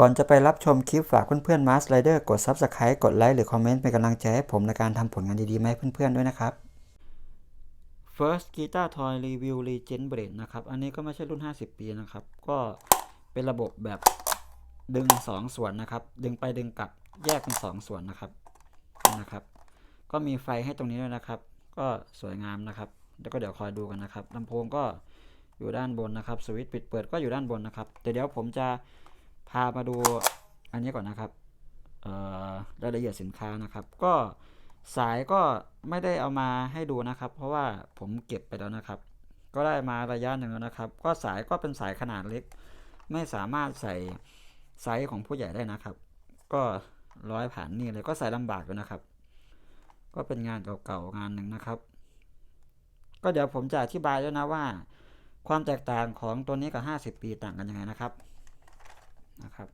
ก่อนจะไปรับชมคลิปฝากเพื่อนๆ Mars Rider กด Subscribe กดไลค์หรือคอมเมนต์เป็นกำลังใจให้ผมในการทำผลงานดีๆมาให้เพื่อนๆด้วยนะครับ First Guitar Toy Review Legend Blade นะครับ อันนี้ก็ไม่ใช่รุ่น 50 ปีนะครับ ก็เป็นระบบแบบดึง 2 ส่วนนะครับ ดึงไปดึงกลับแยกเป็น 2 ส่วนนะครับนะครับ ก็มีไฟให้ตรงนี้ด้วยนะครับ ก็สวยงามนะครับ แล้วก็เดี๋ยวคอยดูกันนะครับลำโพงก็อยู่ด้านบนนะครับ สวิตช์ปิดเปิดก็อยู่ด้านบนนะครับแต่เดี๋ยวผมจะ พามาดูอันนี้ก่อนนะครับเรายละเอียดสินค้านะครับ ก็สายก็ไม่ได้เอามาให้ดูนะครับ เพราะว่าผมเก็บไปแล้วนะครับ ก็ได้มาระยะหนึ่งแล้วนะครับ ก็สายก็เป็นสายขนาดเล็ก ไม่สามารถใส่ไซส์ของผู้ใหญ่ได้นะครับ ก็ร้อยผ่านนี่เลยก็ใส่ลำบากอยู่นะครับ ก็เป็นงานเก่าๆงานหนึ่งนะครับ ก็เดี๋ยวผมจะอธิบายด้วยนะว่า ความแตกต่างของตัวนี้กับ 50 ปีต่างกันยังไงนะครับ นะครับ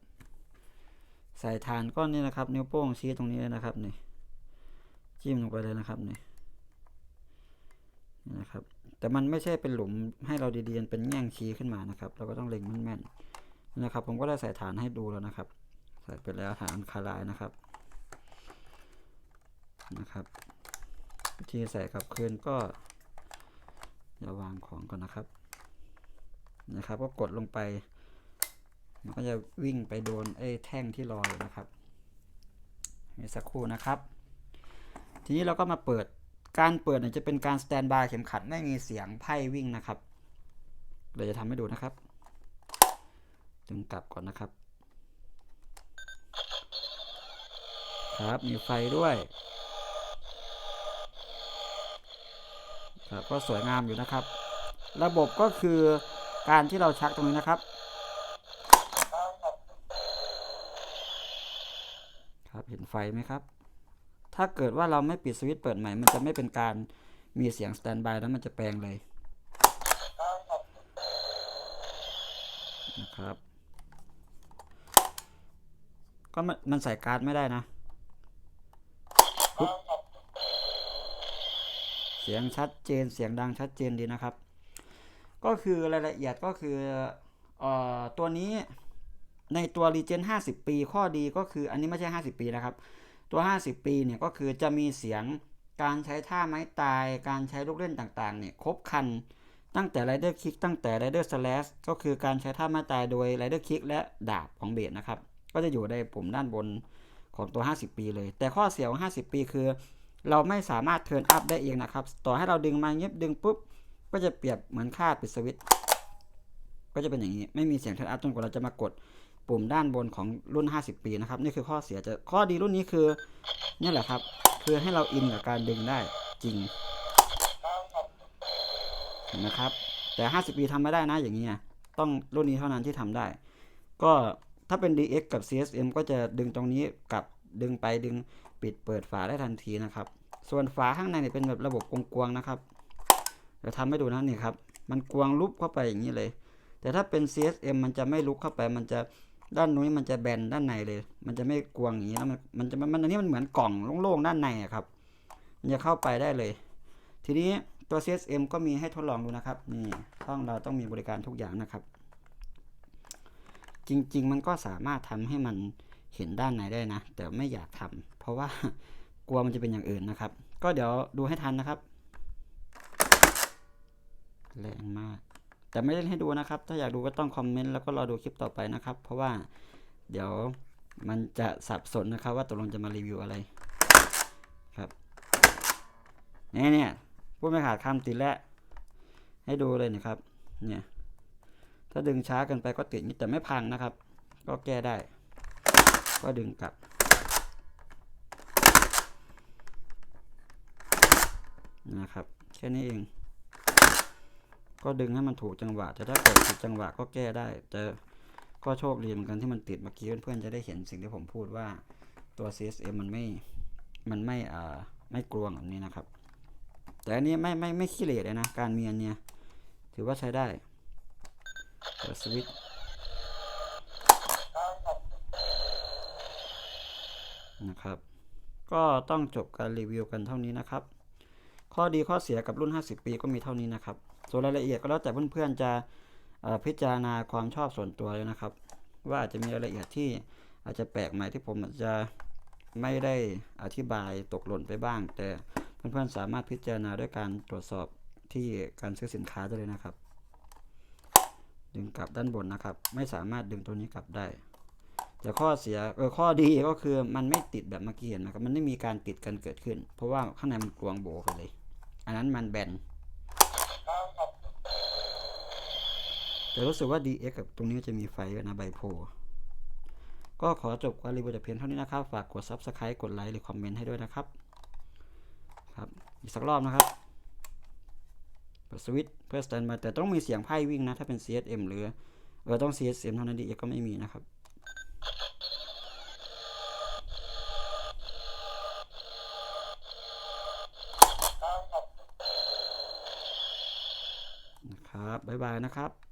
ใส่ฐานก้อนนี้นะครับ นิ้วโป้งชี้ตรงนี้เลยนะครับนี่จิ้มลงไปเลยนะครับนี่นี่นะครับ แต่มันไม่ใช่เป็นหลุมให้เราดีๆเป็นแง่งชี้ขึ้นมานะครับ เราก็ต้องเล็งแม่นๆนะครับ ผมก็ได้ใส่ฐานให้ดูแล้วนะครับ ใส่ไปแล้วฐานคาลายนะครับนะครับวิธีใส่กลับคืนก็อย่าวางของก่อนนะครับนะครับ ก็กดลงไป มันก็จะวิ่งไปโดนไอ้แท่งที่รอยนะครับนี่สักครู่นะครับ ทีนี้เราก็มาเปิดการเปิดเนี่ยจะเป็นการสแตนบายเข็มขัดไม่มีเสียงไพ่วิ่งนะครับเราจะทำให้ดูนะครับจึงกลับก่อนนะครับ ครับมีไฟด้วยครับก็สวยงามอยู่นะครับ ระบบก็คือการที่เราชักตรงนี้นะครับ ครับ เห็นไฟไหมครับ ถ้าเกิดว่าเราไม่ปิดสวิตช์เปิดใหม่ มันจะไม่เป็นการมีเสียงสแตนบายแล้วมันจะแปลงเลยนะครับ ก็มันมันใส่การ์ดไม่ได้นะ เสียงชัดเจนเสียงดังชัดเจนดีนะครับ ก็คือรายละเอียดก็คือออตัวนี้ ในตัว Regen 50 ปี ข้อดีก็คืออันนี้ไม่ใช่ 50 ปีนะครับ ตัว 50 ปีเนี่ยก็คือจะมีเสียงการใช้ท่าไม้ตาย การใช้ลูกเล่นต่างๆเนี่ยครบครัน ตั้งแต่ Rider Kick ตั้งแต่ Rider Slash ก็คือการใช้ท่าไม้ตายโดย Rider Kick และดาบของเบสนะครับ ก็จะอยู่ในปุ่มด้านบนของตัว 50 ปีเลย แต่ข้อเสียของ 50 ปีคือ เราไม่สามารถเทิร์นอัพได้เองนะครับ ต่อให้เราดึงมาเงียบดึงปุ๊บ ก็จะเปรียบเหมือนค่าปิดสวิตช์ ก็จะเป็นอย่างนี้ ไม่มีเสียงเทิร์นอัพจนกว่าเราจะมากด ปุ่มด้านบนของรุ่น 50 ปีนะครับ นี่คือข้อเสียจะข้อดีรุ่นนี้คือนี่แหละครับ คือให้เราอินกับการดึงได้จริงเห็นะครับ แต่ 50 ปีทำไม่ได้นะอย่างนี้ยต้องรุ่นนี้เท่านั้นที่ทำได้ ก็ถ้าเป็น DX กับ CSM ก็จะดึงตรงนี้กับดึงไปดึงปิดเปิดฝาได้ทันทีนะครับ ส่วนฝาข้างในเนี่ยเป็นแบบระบบกวงๆนะครับเดี๋ยวทำให้ดูนะนี่ครับ มันกวงลุบเข้าไปอย่างนี้เลย แต่ถ้าเป็น CSM มันจะไม่ลุกเข้าไปมันจะ ด้านนู้นมันจะแบนด้านในเลย มันจะไม่กวงอย่างนี้แล้วมันมันจะมันอันนี้มันเหมือนกล่องโล่งๆด้านในอะครับ มันจะเข้าไปได้เลย ทีนี้ตัว CSM ก็มีให้ทดลองดูนะครับ นี่ห้องเราต้องมีบริการทุกอย่างนะครับ จริง ๆ มันก็สามารถทำให้มันเห็นด้านในได้นะ แต่ไม่อยากทำเพราะว่ากลัวมันจะเป็นอย่างอื่นนะครับ ก็เดี๋ยวดูให้ทันนะครับ แรงมาก แต่ไม่ได้ให้ดูนะครับ ถ้าอยากดูก็ต้องคอมเมนต์แล้วก็รอดูคลิปต่อไปนะครับ เพราะว่าเดี๋ยวมันจะสับสนนะครับ ว่าตกลงจะมารีวิวอะไรครับนี่เนี่ยพูดไม่ขาดคำติดแล้วให้ดูเลยนะครับ เนี่ย ถ้าดึงช้าเกินไปก็ติดนิดแต่ไม่พังนะครับ ก็แก้ได้ ก็ดึงกลับ นะครับ แค่นี้เอง ก็ดึงให้มันถูกจังหวะแต่ถ้าเกิดผิดจังหวะก็แก้ได้ แต่ก็โชคดีเหมือนกันที่มันติดเมื่อกี้เพื่อนๆจะได้เห็นสิ่งที่ผมพูดว่าตัว CSM มันไม่ มันไม่อ่าไม่กลวงแบบนี้นะครับ แต่อันนี้ไม่ไม่ไม่ขี้เหร่เลยนะ การเมีอันเนี้ยถือว่าใช้ได้เปิดสวิตช์นะครับ ก็ต้องจบการรีวิวกันเท่านี้นะครับ ข้อดีข้อเสียกับรุ่น 50 ปีก็มีเท่านี้นะครับ ส่วนรายละเอียดก็แล้วแต่เพื่อนๆจะพิจารณาความชอบส่วนตัวเลยนะครับ ว่าอาจจะมีรายละเอียดที่อาจจะแปลกใหม่ที่ผมอาจจะไม่ได้อธิบายตกหล่นไปบ้าง แต่เพื่อนๆสามารถพิจารณาด้วยการตรวจสอบที่การซื้อสินค้าได้เลยนะครับ ดึงกลับด้านบนนะครับ ไม่สามารถดึงตัวนี้กลับได้ แต่ข้อเสียเออข้อดีก็คือมันไม่ติดแบบเมื่อกี้เห็นนะครับมันไม่มีการติดกันเกิดขึ้น เพราะว่าข้างในมันกลวงโบกันเลย อันนั้นมันแบน แต่รู้สึกว่า DX กับตรงนี้จะมีไฟนะไบโพก็ขอจบการรีวิวแต่เพียงเท่านี้นะครับ ฝากกด Subscribe กดไลค์หรือคอมเมนต์ให้ด้วยนะครับ ครับ อีกสักรอบนะครับเปิดสวิตช์เพื่อสแตนบายแต่ต้องมีเสียงไพ่วิ่งนะ ถ้าเป็น CSM หรือเออต้อง CSM เท่านั้น DX ก็ไม่มีนะครับนะครับ บ๊ายบายนะครับ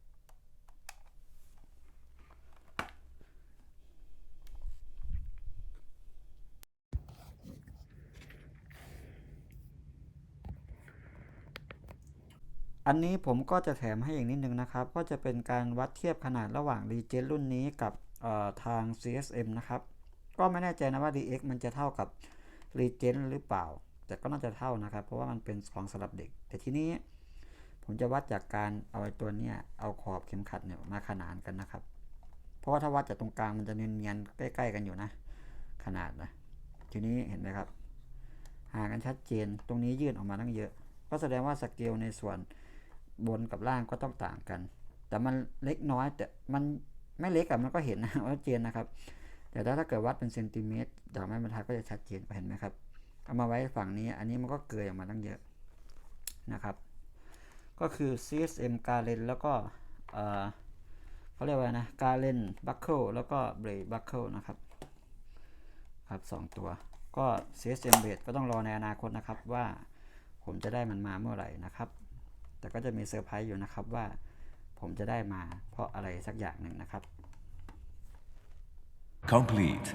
อันนี้ผมก็จะแถมให้อีกนิดนึงนะครับ ก็จะเป็นการวัดเทียบขนาดระหว่าง r e g e n รุ่นนี้กับทาง CSM นะครับ ก็ไม่แน่ใจนะว่า DX มันจะเท่ากับ r e g e n หรือเปล่า แต่ก็น่าจะเท่านะครับ เพราะว่ามันเป็นของสำหรับเด็ก แต่ทีนี้ผมจะวัดจากการเอาไอ้ตัวเนี้ยเอาขอบเข็มขัดเนี่ยมาขนานกันนะครับ เพราะว่าถ้าวัดจากตรงกลางมันจะเนียนๆใกล้ ๆ กันอยู่นะ ขนาดนะ ทีนี้เห็นไหมครับห่างกันชัดเจน ตรงนี้ยื่นออกมาตั้งเยอะ ก็แสดงว่าสเกลในส่วน บนกับล่างก็ต้องต่างกัน แต่มันเล็กน้อยแต่มันไม่เล็กอะมันก็เห็นนะว่าชัดเจนนะครับ แต่ถ้าถ้าเกิดวัดเป็นเซนติเมตรดอกไม้บรรทัดก็จะชัดเจนเห็นไหมครับเอามาไว้ฝั่งนี้ อันนี้มันก็เกยออกมาตั้งเยอะนะครับ ก็คือ CSM กาเลนแล้วก็เขาเรียกว่านะกาเลนบัคเคิลแล้วก็เบรดบัคเคิลนะครับ ครับสองตัว ก็ CSM เบรดก็ต้องรอในอนาคตนะครับว่าผมจะได้มันมาเมื่อไหร่นะครับ แต่ก็จะมีเซอร์ไพรส์อยู่นะครับว่าผมจะได้มาเพราะอะไรสักอย่างหนึ่งนะครับ Complete.